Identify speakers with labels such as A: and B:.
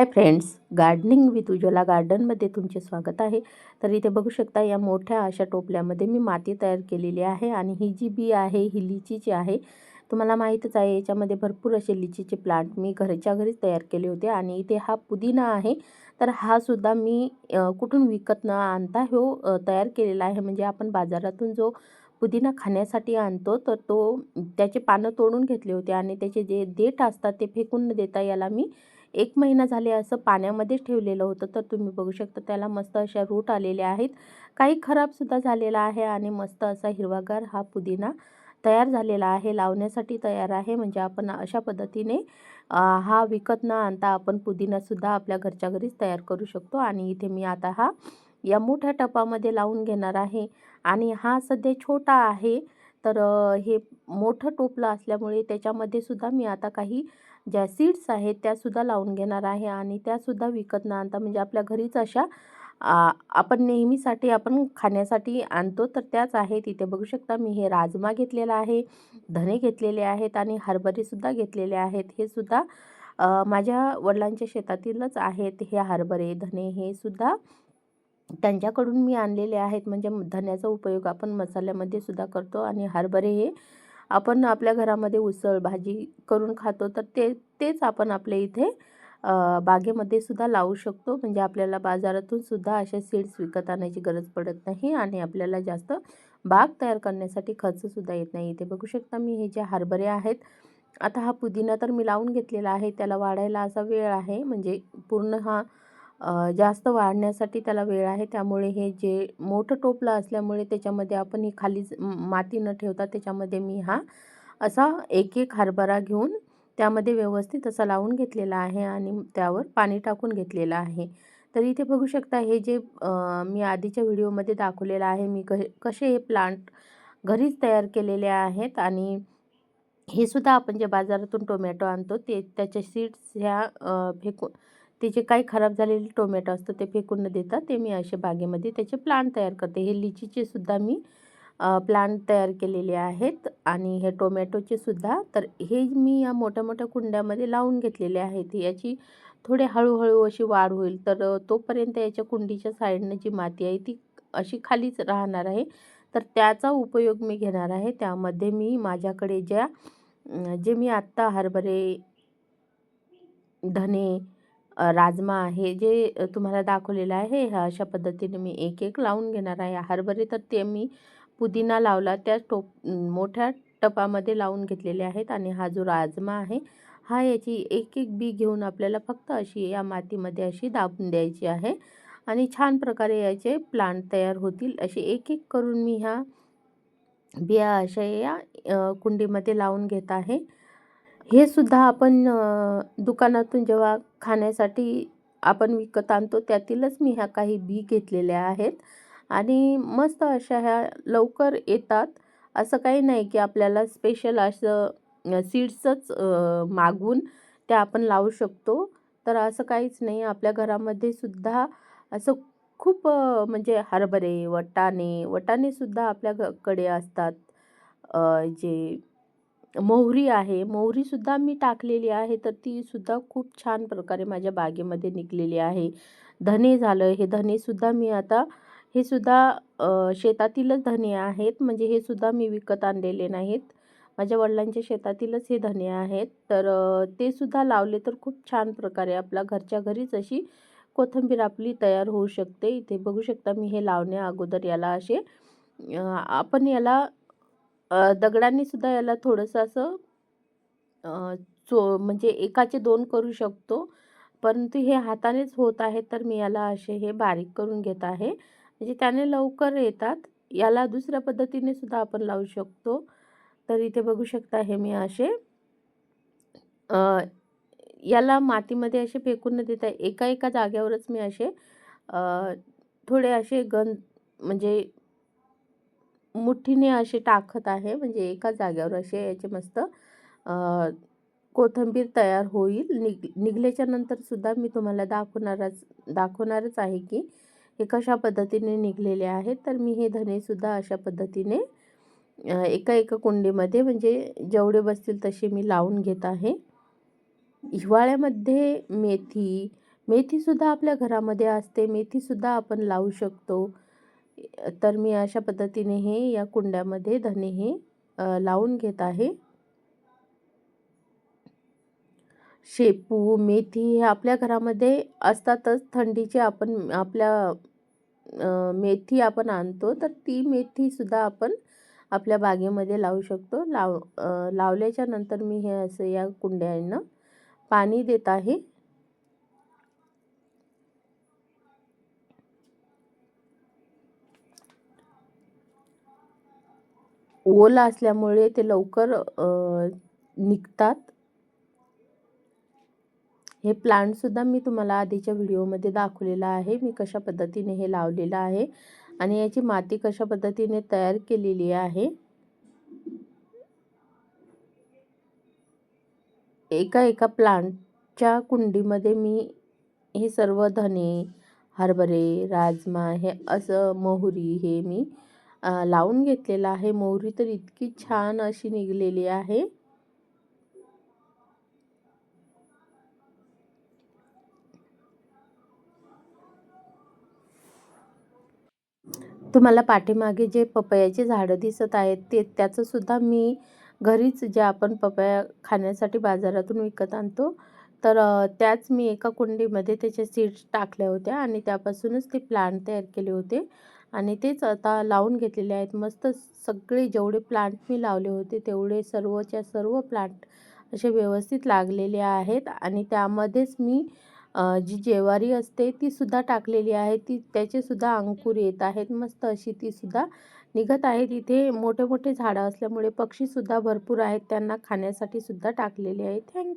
A: Hi friends gardening with Ujjwala गार्डनमध्ये तुमचे स्वागत आहे. तर इथे बघू शकता या मोठ्या अशा टोपल्यामध्ये मी माती तयार केलेली आहे आणि ही जी बी आहे ही लिचीची आहे. तुम्हाला माहीतच आहे याच्यामध्ये भरपूर असे लिचीचे प्लांट मी घरच्या घरीच तयार केले होते आणि इथे हा पुदिना आहे. तर हा सुद्धा मी कुठून विकत न आणता हो तयार केलेला आहे. म्हणजे आपण बाजारातून जो पुदिना खाण्यासाठी आणतो तर तो त्याचे पानं तोडून घेतले होते आणि त्याचे जे देठ असतात ते फेकून न देता याला मी एक महिना झाले असं पाण्यामध्येच ठेवलेलं होतं तर तुम्ही बघू शकता त्याला मस्त अशा रूट आलेल्या आहेत. काही खराबसुद्धा झालेला आहे आणि मस्त असा हिरवागार हा पुदिना तयार झालेला आहे लावण्यासाठी तयार आहे. म्हणजे आपण अशा पद्धतीने हा विकत न आणता आपण पुदिनासुद्धा आपल्या घरच्या घरीच तयार करू शकतो. आणि इथे मी आता हा या मोठ्या टपामध्ये लावून घेणार आहे. आणि हा सध्या छोटा आहे तर हे मोठं टोपलं असल्यामुळे त्याच्यामध्ये सुद्धा मी आता काही ज्या सीड्स आहेत त्यासुद्धा लावून घेणार आहे आणि त्यासुद्धा विकत न आणता म्हणजे आपल्या घरीच अशा आपण नेहमीसाठी आपण खाण्यासाठी आणतो तर त्याच आहेत. इथे बघू शकता मी हे राजमा घेतलेला आहे धने घेतलेले आहेत आणि हरभरेसुद्धा घेतलेले आहेत. हे सुद्धा माझ्या वडिलांच्या शेतातीलच आहेत हे हरभरे धने हे सुद्धा त्यांच्याकडून मी आणलेले आहेत. म्हणजे धन्याचा उपयोग आपण मसाल्यामध्ये सुद्धा करतो आणि हरभरे हे आपण आपल्या घरामध्ये उसळ भाजी करून खातो तर ते तेच आपण आपल्या इथे बागेमध्ये सुद्धा लावू शकतो. म्हणजे आपल्याला बाजारातून सुद्धा अशा सीड्स विकत आणायची गरज पडत नाही आणि आपल्याला जास्त बाग तयार करण्यासाठी खर्चसुद्धा येत नाही. इथे बघू शकता मी हे जे हरभरे आहेत आता हा पुदिना तर मी लावून घेतलेला आहे. त्याला वाढायला असा वेळ आहे. म्हणजे पूर्ण हा जास्त वाढण्यासाठी त्याला वेळ आहे. त्यामुळे हे जे मोठं टोपलं असल्यामुळे त्याच्यामध्ये आपण ही खाली ज- माती न ठेवता त्याच्यामध्ये मी हा असा एक एक हरभरा घेऊन त्यामध्ये व्यवस्थित असा लावून घेतलेला आहे आणि त्यावर पाणी टाकून घेतलेलं आहे. तर इथे बघू शकता हे जे मी आधीच्या व्हिडिओमध्ये दाखवलेलं आहे. मी क कसे हे प्लांट घरीच तयार केलेले आहेत आणि हे सुद्धा आपण जे बाजारातून टोमॅटो आणतो ते त्याच्या सीड्स ह्या फेकून ते जे काही खराब झालेले टोमॅटो असतं ते फेकून न देता ते मी असे बागेमध्ये त्याचे प्लांट तयार करते. हे लिचीचे सुद्धा मी प्लांट तयार केलेले आहेत आणि हे टोमॅटोचे सुद्धा. तर हे मी या मोठ्या मोठ्या कुंड्यामध्ये लावून घेतलेले आहेत. याची थोडी हळूहळू अशी वाढ होईल. तर तोपर्यंत याच्या कुंडीच्या साईडनं जी माती आहे ती अशी खालीच राहणार आहे. तर त्याचा उपयोग मी घेणार आहे. त्यामध्ये मी माझ्याकडे ज्या जे मी आत्ता हरभरे धने राजमा आहे जे तुम्हाला दाखवलेलं आहे. ह्या अशा पद्धतीने मी एक एक लावून घेणार आहे. हरभरे तर ते मी पुदिना लावला त्या टोप मोठ्या टपामध्ये लावून घेतलेले आहेत आणि हा जो राजमा आहे हा याची एक एक बी घेऊन आपल्याला फक्त अशी या मातीमध्ये अशी दाबून द्यायची आहे आणि छान प्रकारे याचे प्लांट तयार होतील. असे एक एक करून मी ह्या बिया अशा या कुंडीमध्ये लावून घेत आहे. हे सुद्धा आपण दुकानातून जेव्हा खाण्यासाठी आपण विकत आणतो त्यातीलच मी ह्या काही बी घेतलेल्या आहेत. आणि मस्त अशा ह्या लवकर येतात. असं काही नाही की आपल्याला स्पेशल असं सीड्सच मागवून त्या आपण लावू शकतो. तर असं काहीच नाही. आपल्या घरामध्ये सुद्धा असं खूप म्हणजे हरभरे वटाणे वटाणेसुद्धा आपल्या असतात. जे मोहरी आहे. मोहरीसुद्धा मी टाकलेली आहे तर तीसुद्धा खूप छान प्रकारे माझ्या बागेमध्ये निघलेली आहे. धने झालं हे धनेसुद्धा मी आता हे सुद्धा शेतातीलच धने आहेत. म्हणजे हे सुद्धा मी विकत आणलेले नाहीत. माझ्या वडिलांच्या शेतातीलच हे धने आहेत. तर ते सुद्धा लावले तर खूप छान प्रकारे आपला घरच्या घरीच अशी कोथिंबीर आपली तयार होऊ शकते. इथे बघू शकता मी हे लावण्या अगोदर याला असे आपण याला दगडांनी सुद्धा याला थोडंसं असं चो म्हणजे एकाचे दोन करू शकतो. परंतु हे हातानेच होत आहे तर मी याला असे हे बारीक करून घेत आहे. म्हणजे त्याने लवकर येतात. याला दुसऱ्या पद्धतीने सुद्धा आपण लावू शकतो. तर इथे बघू शकता हे मी असे याला मातीमध्ये असे फेकून न देता एका एका जाग्यावरच मी असे थोडे असे गंज म्हणजे मुठीने असे टाकत आहे म्हणजे एका जाग्यावर असे याचे मस्त कोथिंबीर तयार होईल. निघ निघल्याच्या नंतरसुद्धा मी तुम्हाला दाखवणारच दाखवणारच आहे की हे कशा पद्धतीने निघलेले आहेत. तर मी हे धनेसुद्धा अशा पद्धतीने एका एका कुंडीमध्ये म्हणजे जेवढे बसतील तसे मी लावून घेत आहे. हिवाळ्यामध्ये मेथी मेथीसुद्धा आपल्या घरामध्ये असते. मेथीसुद्धा आपण लावू शकतो. तर मी अशा पद्धतीने हे या कुंड्यामध्ये धने हे लावून घेत आहे. शेपू मेथी हे आपल्या घरामध्ये असतातच. थंडीचे आपण आपल्या मेथी आपण आणतो तर ती मेथीसुद्धा आपण आपल्या बागेमध्ये लावू शकतो. लाव लावल्याच्या नंतर मी हे असं या कुंड्यांना पाणी देत आहे. ओला असल्यामुळे ते लवकर निघतात. हे प्लांटसुद्धा मी तुम्हाला आधीच्या व्हिडिओमध्ये दाखवलेलं आहे. मी कशा पद्धतीने हे लावलेलं आहे आणि याची माती कशा पद्धतीने तयार केलेली आहे. एका एका प्लांटच्या कुंडीमध्ये मी हे सर्व धने हरभरे राजमा हे असं मोहरी हे मी लावून घेतलेलं आहे. मोहरी तर इतकी छान अशी निघलेली आहे. तुम्हाला पाठीमागे जे पपयाचे झाडं दिसत आहेत ते त्याचंसुद्धा मी घरीच जे आपण पपया खाण्यासाठी बाजारातून विकत आणतो तर त्याच मी एका कुंडीमध्ये त्याच्या सीड्स टाकल्या होत्या आणि त्यापासूनच ते प्लांट तयार केले होते. आणि तेच आता लावून घेतलेले आहेत. मस्त सगळे जेवढे प्लांट मी लावले होते तेवढे सर्वच्या सर्व प्लांट असे व्यवस्थित लागलेले आहेत. आणि त्यामध्येच मी जी जेवारी असते तीसुद्धा टाकलेली आहे. ती त्याचेसुद्धा अंकुर येत आहेत. मस्त अशी तीसुद्धा निघत आहेत इथे मोठे मोठे झाडं असल्यामुळे पक्षीसुद्धा भरपूर आहेत. त्यांना खाण्यासाठी सुद्धा टाकलेले आहे. थँक्यू